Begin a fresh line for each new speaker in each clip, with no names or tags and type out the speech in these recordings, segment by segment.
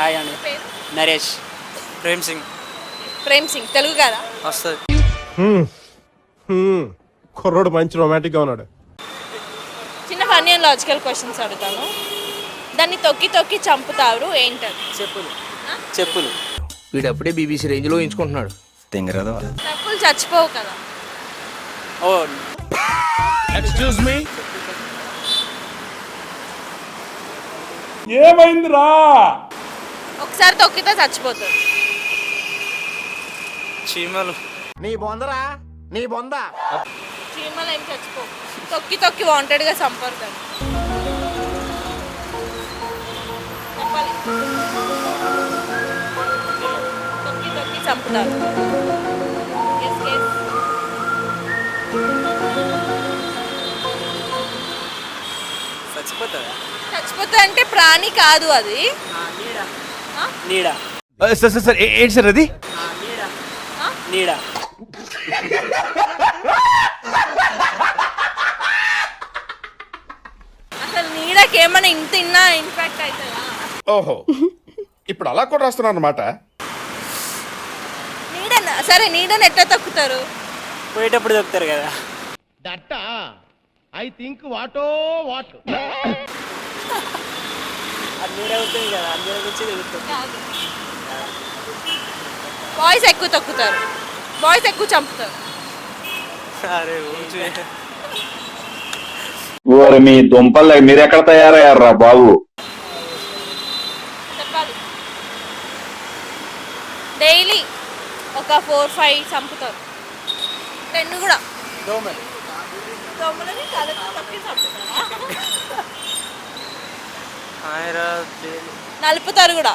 Hi అండి. నరేష్. ప్రేమ్ సింగ్.
ప్రేమ్ సింగ్ తెలుగు కదా?
వస్తుంది.
కుర్రోడు మంచి రొమాంటిక్గా ఉన్నాడు.
చిన్న ఫన్నీ అండ్ లాజికల్ క్వశ్చన్స్ అడుగుతాను. దాన్ని తొక్కి తొక్కి చంపుతారు ఏంటది?
చెప్పులు. చెప్పులు.
వీడప్పుడే బీబీసీ రేంజ్లో ఎంచుకుంటున్నాడు.
తప్పులు చచ్చిపోవు కదా.
ఓ.
ఒకసారి తొక్కితే చచ్చిపోతుంది.
చీమలు.
నీ బొందరా? నీ బొంద?
చీమలు ఏం చచ్చిపోవు. తొక్కి తొక్కి వాంటెడ్గా చెప్పాలి? తొక్కి తొక్కి చంపుతారు.
చచ్చిపోతుందా
చచ్చిపోతుంది అంటే ప్రాణి కాదు అది. ఆ?
నీడ.
సార్ సార్ సార్ ఏంటి సార్ అది?
నీడ.
అసలు నీడకి ఏమైనా ఇంత ఇన్ఫెక్ట్ అవుతుందా
ఓహో. ఇప్పుడు అలా కూడా రాస్తున్నారు అనమాట
నీడ సరే నీడని ఎట్లా తొక్కుతారు?
పోయేటప్పుడు దొక్కుతారు కదా.
దట్ట? ఐ థింక్ వాటో వాట్.
నీడ అవుతుంది కదా అందరి గురించి తెలుస్తుంది.
బాయ్స్ ఎక్కువ తొక్కుతారు. బాయ్స్ ఎక్కువ చంపుతారు.
అరే.
ఓరి మీ దుంపలు మీరెక్కడ తయారయ్యారా బాబు?
చెప్పాలి. డైలీ ఒక ఫోర్ ఫైవ్ చంపుతారు. రెండు కూడా.
దోమలు.
చంపుతారా?
ఆయరా
నలుపుతారు కూడా.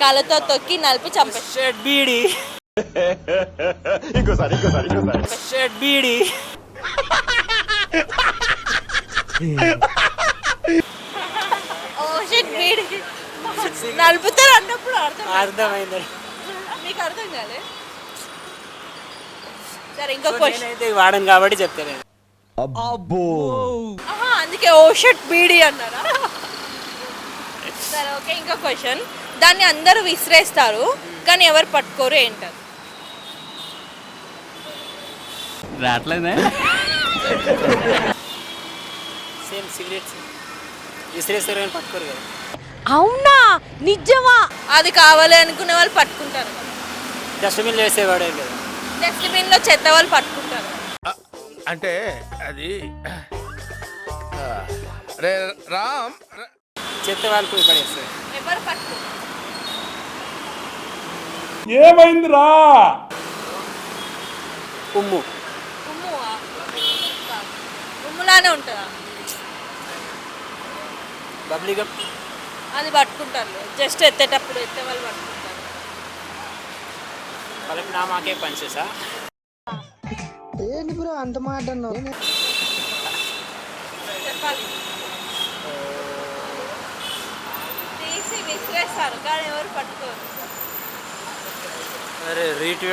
కాళ్ళతో తొక్కి నలిపి చంపేస్తారు
బీడి.
ఓ షిట్ వీడి నలుపుతారు అన్నప్పుడు అర్థం
అర్థమైంది.
మీకు అర్థం కాలే? సరే ఇంకో క్వశ్చన్
నేనైతే వాడను కాబట్టి చెప్తాను
అందుకే ఓ షర్ట్ బీడి అన్నారా? సరే ఓకే ఇంకో క్వశ్చన్. దాన్ని అందరూ విసిరేస్తారు కానీ ఎవరు పట్టుకోరు ఏంటారు
రావట్లేదే? Same cigarettes. విసిరేస్తారు కానీ పట్టుకోరు కదా.
అవునా? నిజమా? అది కావాలి అనుకునే వాళ్ళు పట్టుకుంటారు.
డస్ట్బిన్లో వేసేవాడే కదా.
డస్ట్బిన్లో చెత్త వాళ్ళు పట్టుకుంటారు.
అంటే అది రే రామ్
చెత్త వాళ్ళు పడేస్తారు
పట్టుకుంటారు
ఉమ్ము?
ఉమ్ములానే ఉంటుందా?
Bubbly gum.
అది పట్టుకుంటారు. జస్ట్ ఎత్తేటప్పుడు ఎత్తే వాళ్ళు పట్టుకుంటారు.
వాళ్ళకి నా మాకే పనిచేసా
చెప్పాలి. తీసి విసిరేస్తారు కానీ ఎవరు పట్టుకోరు.
అరే రీట్?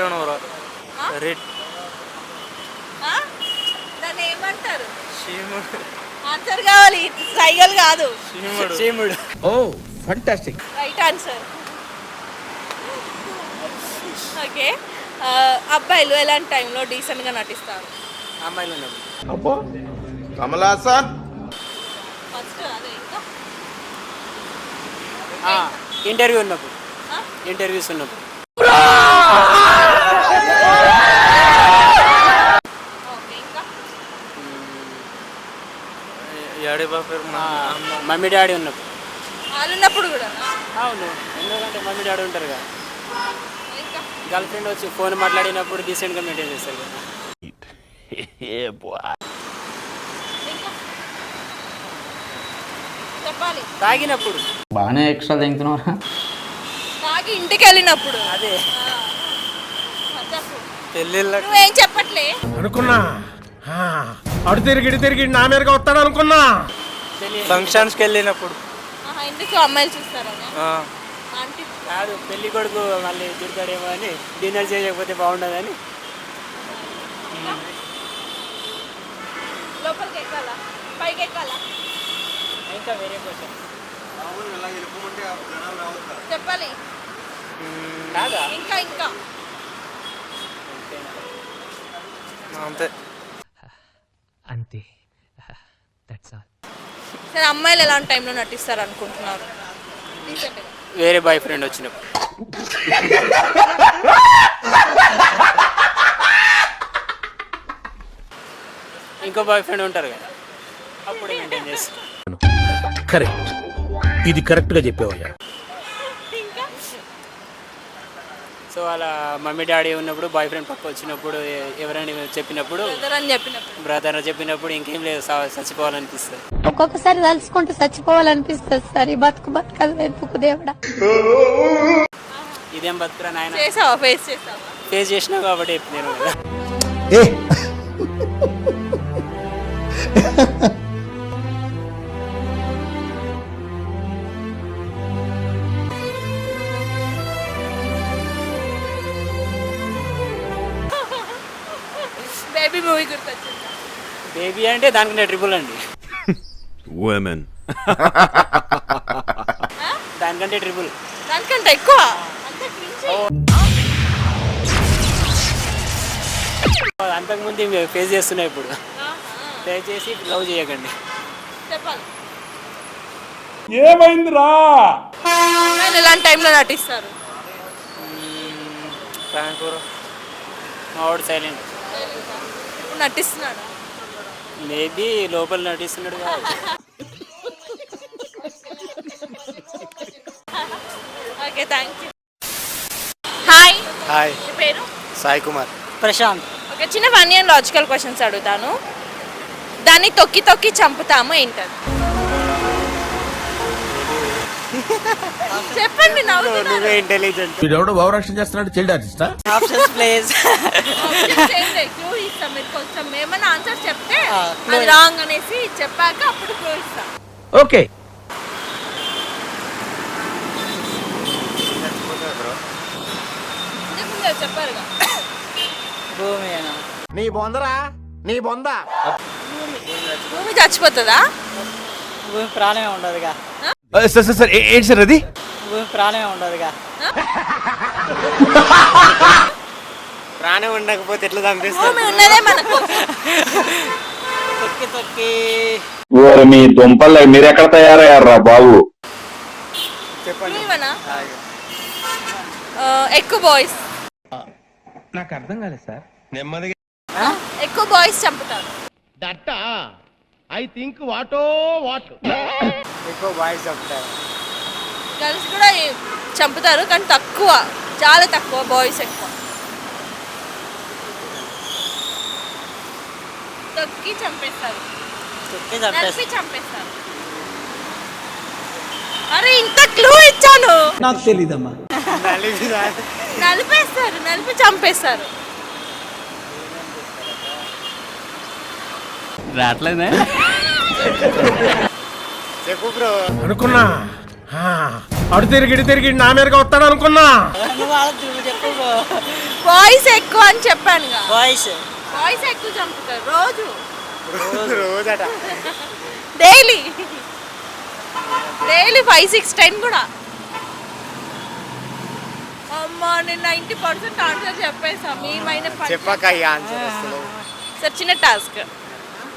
దాన్ని ఏమంటారు? ఆన్సర్ కావాలి. సైగల్ కాదు.
చీముడు.
Oh fantastic.
Right answer. Okay. అబ్బాయిలు ఎలాంటి టైంలో డీసెంట్గా నటిస్తారు?
అమ్మాయిలు
కమలాసన్
ఫస్ట్ అదే.
ఇంటర్వ్యూ ఉన్నప్పుడు.
ఆ?
ఇంటర్వ్యూస్ ఉన్నప్పుడు. మమ్మీ డాడీ ఉన్నప్పుడు.
ఉన్నప్పుడు కూడా?
అవును. ఎందుకంటే మమ్మీ డాడీ ఉంటారు కదా. గర్ల్ ఫ్రెండ్ వచ్చి ఫోన్ మాట్లాడినప్పుడు డీసెంట్గా మెయింటైన్ చేస్తారు కదా.
చెప్పాలి.
తాగినప్పుడు.
బాగానే ఎక్స్ట్రా తింటున్నారా
తాగి ఇంటికి వెళ్ళినప్పుడు.
అదే. పెళ్ళిళ్ళ
నువ్వేం చెప్పట్లే?
అనుకున్నా. ఆ, అడు తిరిగి ఇటు తిరిగి నా మీదగా వస్తాడు అనుకున్నా.
ఫంక్షన్స్కి వెళ్ళినప్పుడు.
ఆహా, ఎందుకు అమ్మాయిలు చూస్తారని ఆంటీ.
కాదు పెళ్ళి కొడుకు మళ్ళీ తిడతాడేమో అని డిన్నర్ చేయకపోతే బాగుండదని.
లోపలికి ఎక్కాలా? పైకి ఎక్కాలా?
ఇంకా వేరే క్వశ్చన్
చెప్పాలి.
కాదా?
ఇంకా ఇంకా.
అంతే.
అంతే. దట్స్ ఆల్
సరే అమ్మాయిలు ఎలాంటి టైంలో నటిస్తారు అనుకుంటున్నారు.
వేరే బాయ్ ఫ్రెండ్ వచ్చినప్పుడు. ఇంకో బాయ్ ఫ్రెండ్ ఉంటారు కదా. అప్పుడు మెయింటైన్ చేస్తాం.
కరెక్ట్. ఇది కరెక్ట్గా చెప్పావయ్యా.
సో అలా మమ్మీ డాడీ ఉన్నప్పుడు బాయ్ ఫ్రెండ్ పక్క వచ్చినప్పుడు ఎవరైనా చెప్పినప్పుడు
బ్రదర్ అని చెప్పినప్పుడు
ఇంకేం లేదు చచ్చిపోవాలనిపిస్తుంది.
ఒక్కొక్కసారి తలుచుకుంటూ చచ్చిపోవాలనిపిస్తుంది సార్ ఈ బతుకు బతకదు వెతుకు దేవుడా.
ఇదేం బతుకురా నాయన?
చేసావా? ఫేస్ చేసావా?
ఫేస్ చేసినా కాబట్టి నేను. కదా
బేబీ మూవీ గుర్తొచ్చిందా.
బేబీ అంటే దానికంటే ట్రిపుల్ అండి. దానికంటే ట్రిపుల్
దానికంటే ఎక్కువ.
అంతకుముందు ఫేస్ చేస్తున్నా ఇప్పుడు.
ఆహా.
దయచేసి లవ్ చేయకండి.
చెప్పాలి. ఏమైందిరా? ఎలాంటి టైంలో నటిస్తారు.
సైలెంట్
నటిస్తున్నాడు.
మేబీ లోపల నటిస్తున్నాడు
okay thank you hi
hi
పేరు?
సాయి కుమార్. ప్రశాంత్.
ఓకే చిన్న ఫన్నీ అండ్ లాజికల్ క్వశ్చన్స్ అడుగుతాను. దాన్ని తొక్కి తొక్కి చంపుతాము ఏంటది? చెప్పండి నవ్వుతున్నారు?
నువ్వే ఇంటెలిజెంట్
వీడెవడో భావరక్షణ చేస్తున్నాడు చైల్డ్ ఆర్టిస్టా
ఆప్షన్స్ ప్లేస్
క్లూ ఇస్తాం మీరు కొంచెం ఏమైనా ఆన్సర్ చెప్తే అది రాంగ్ అనేసి చెప్పాక అప్పుడు క్లూ ఇస్తాం.
ఓకే
చెప్పారుగా.
భూమి
నీ బొందరా? నీ బొంద?
భూమి చచ్చిపోతుందా?
భూమి ప్రాణమే ఉండదుగా.
సార్ సార్ సార్ ఏంటి సార్ అది?
ప్రాణమే ఉండదుగా. ప్రాణం ఉండకపోతే ఎట్లా చంపిస్తారు?
భూమి ఉన్నదే మనకు.
తొక్కి తొక్కి.
ఓరి మీ దుంపలు మీరు ఎక్కడ తయారయ్యారా బాబు?
చెప్పండి.
ఎక్కువ బాయ్స్
నాకు అర్థం కాలేదు సార్.
ఎక్కువ బాయ్స్ చంపుతారు.
దట్ట? ఐ థింక్ వాటో వాట్.
ఎక్కువ బాయ్స్ చెప్తారు
గర్ల్స్ కూడా ఏ- చంపుతారు కానీ తక్కువ చాలా తక్కువ బాయ్స్ ఎక్కువ. తొక్కి చంపేస్తారు.
తొక్కి
నలిపి చంపేస్తారు. అరే ఇంత క్లూ ఇచ్చాను.
నాకు తెలీదమ్మా.
నలిపేస్తారు నలిపి చంపేస్తారు.
రావట్లేదే?
చెప్పు బ్రో
అనుకున్నా. ఆ, అడు తిరిగి ఇటు తిరిగి నా మీదగా వస్తాడు అనుకున్నా.
బాయ్స్ ఎక్కువ అని
బాయ్స్
బాయ్స్ ఎక్కువ చంపుతారు. రోజు.
రోజట.
Daily daily five six ten కూడా. అమ్మా నేను నైంటీ పర్సెంట్ ఆన్సర్ చెప్పేసా మీ మైన
చెప్పాక ఆన్సర్
సార్ చిన్న టాస్క్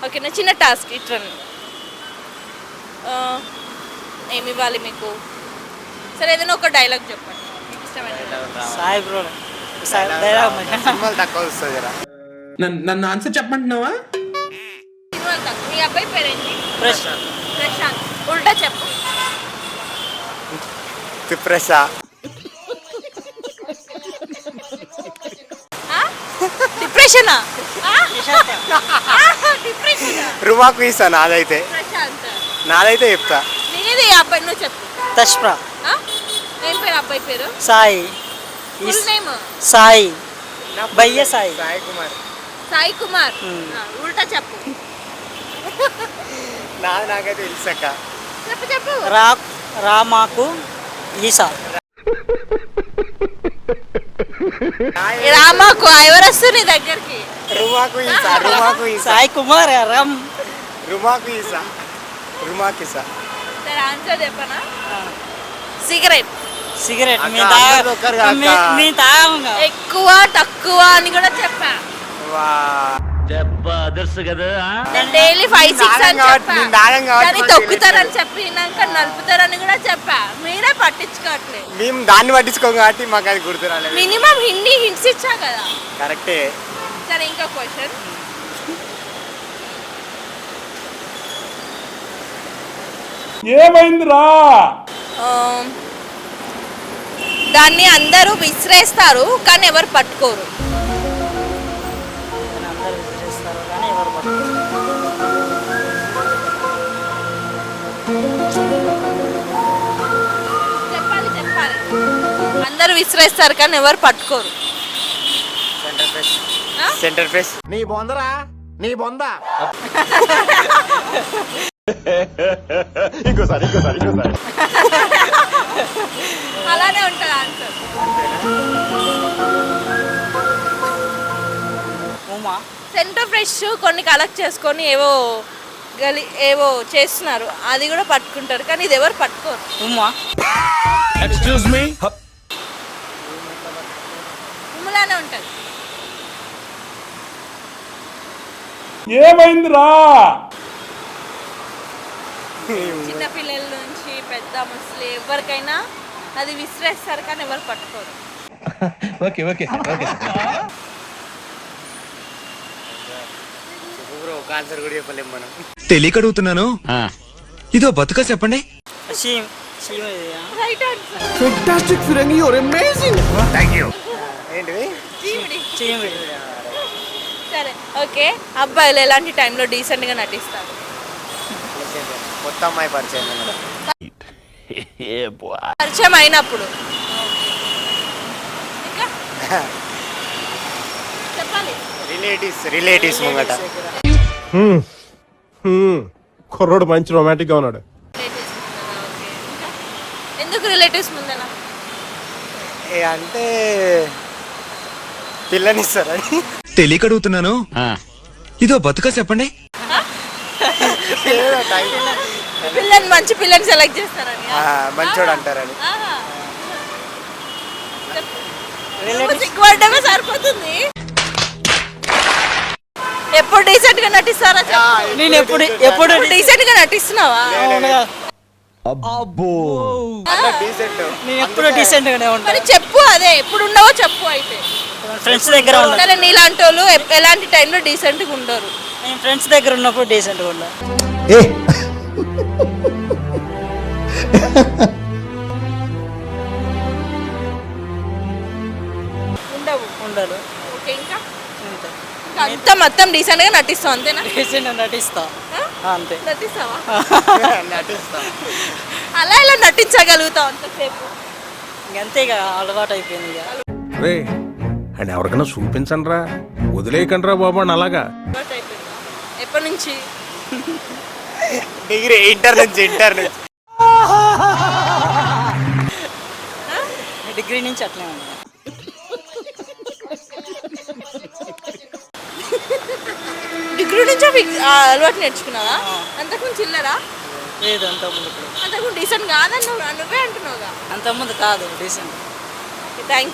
ఓకేనా చిన్న టాస్క్ ఇట్లా ఏమి ఇవ్వాలి మీకు? సరే ఏదైనా ఒక డైలాగ్ చెప్పండి. మీకు ఇష్టమైన dialogue.
సాయి బ్రో సినిమాలు తక్కువ వస్తుంది కదా.
నన్ను ఆన్సర్ చెప్పమంటున్నావా?
సినిమాలు తక్కువ. మీ అబ్బాయి పేరేంటి?
ప్రశాంత్.
ప్రశాంత్. ఉల్టా చెప్పు.
ప్రశా
డిప్రెషనా?
రుమాకు ఇస్తా నాదైతే.
ప్రశాంత్.
నాదైతే చెప్తా.
నీది ఈ అబ్బాయి నువ్వు చెప్పు.
తష్ప్రా
ఆ? ఏం పేరు అబ్బాయి పేరు?
సాయి. సాయి. భయ్య సాయి. సాయి కుమార్.
సాయి కుమార్? ఆ, ఉల్టా చెప్పు.
నాది నాకైతే తెలుసక్క.
చెప్పు చెప్పు.
రా రామాకు ఈసా.
రామాకు ఎవరు వస్తారు నీ దగ్గరికి?
రుమాకు ఈసా రుమాకు ఈసా. సాయి కుమార్ రమ్. రుమాకు ఈసా రుమాకు ఈసా.
సరే ఆన్సర్ చెప్పనా? సిగరెట్.
సిగరెట్ మీ
అక్క.
మీ తాగంగా.
ఎక్కువ తక్కువ అని కూడా చెప్పా. నేను డైలీ ఫైవ్ సిక్స్ అని చెప్పా. కానీ తొక్కుతారని చెప్పినాక నలుపుతారని కూడా చెప్పా. మీరే పట్టించుకోవట్లేదు.
మేము దాన్ని పట్టించుకోం కాబట్టి మాకు అది గుర్తు రాలేదు.
మినిమం హిందీ హింట్స్ ఇచ్చా కదా.
కరెక్టే.
సరే ఇంకో క్వశ్చన్.
ఏమైందిరా?
దాన్ని అందరూ విసిరేస్తారు కానీ ఎవరు పట్టుకోరు.
అందరూ విసిరేస్తారు కానీ ఎవరు పట్టుకోరు. సెంటర్ ఫేస్
ఆ?
సెంటర్ ఫేస్
నీ బొందరా? నీ బొంద. ఇంకోసారి ఇంకోసారి ఇంకోసారి.
అలానే ఉంటుంది ఆన్సర్
ఉమా.
సెంటర్ ఫ్రెష్ కొన్ని కలెక్ట్ చేసుకొని ఏవో గలి ఏవో చేస్తున్నారు. అది కూడా పట్టుకుంటారు కానీ ఇది ఎవరు పట్టుకోరు.
ఉమా.
ఎక్స్క్యూజ్ మీ
ఉమ్మలానే ఉంటుంది.
ఏమైందిరా?
చిన్న పిల్లల నుంచి పెద్ద ముసలి ఎవరికైనా అది విసిరేస్తారు కానీ ఎవరు పట్టుకోరు.
Okay okay okay.
బ్రో ఒక ఆన్సర్ కూడా చెప్పలేము మనం.
తెలియక అడుగుతున్నాను. ఇదో బతుక చెప్పండి?
రైట్ ఆన్సర్
ఫెంటాస్టిక్ ఫిరంగి యువర్ అమేజింగ్ థ్యాంక్ యూ
ఏంటిది షీమ్
సరే ఓకే. అబ్బాయిలు ఎలాంటి టైంలో డీసెంట్గా నటిస్తారు?
కొత్త అమ్మాయి పరిచయం.
పరిచయం అయినప్పుడు. చెప్పాలి.
రిలేటివ్స్ రిలేటివ్స్ ముంగట.
కుర్రోడు మంచి రొమాంటిక్గా ఉన్నాడు
రిలేటివ్స్ ముందర ఓకే ఇంకా ఎందుకు రిలేటివ్స్ ముందర
ఏ అంటే పిల్లనిస్తారని
తెలియక అడుగుతున్నాను ఇదో బతుక చెప్పండి.
పిల్లని మంచి పిల్లని సెలెక్ట్ చేస్తారని.
ఆ, మంచోడు అంటారని.
సిగ్గుపడ్డమే సరిపోతుంది. ఎప్పుడు డీసెంట్గా నటిస్తారా.
నేను ఎప్పుడు ఎప్పుడు
డీసెంట్గా నటిస్తున్నావా?
నేను ఎప్పుడు డీసెంట్ గానే ఉంటాను
మరి చెప్పు అదే ఎప్పుడు ఉండవో చెప్పు అయితే.
ఫ్రెండ్స్ దగ్గర
నీలాంటి వాళ్ళు ఎప్- ఎలాంటి టైంలో డీసెంట్గా ఉండరు.
నేను ఫ్రెండ్స్ దగ్గర ఉన్నప్పుడు డీసెంట్గా
ఉండవు.
ఉండదు.
ఓకే ఇంకా? ఇంకా. అంతా మొత్తం డీసెంట్గా నటిస్తావు అంతేనా?
డీసెంట్ నటిస్తా. అంతే.
నటిస్తావా?
నటిస్తా.
అలా ఇలా నటించగలుగుతావు అంతసేపు.
ఇంకంతే ఇక అలవాటు అయిపోయింది ఇక
రే అండ్ ఎవరికైనా చూపించండి రా వదిలేయకండి రా బాబు అని అలాగా.
అలవాటు అయిపోయిందా ఎప్పటి నుంచి?
డిగ్రీ ఇంటర్ నుంచి ఇంటర్ నుంచి. డిగ్రీ నుంచి అట్లే ఉంది.
డిగ్రీ నుంచి అలవాటు నేర్చుకున్నావా? అంతకుముందు చిల్లరా?
లేదు అంత ముందు
అంతకుముందు డీసెంట్ కాదన్నావు నువ్వే అంటున్నావుగా.
అంత ముందు కాదు డీసెంట్.
థ్యాంక్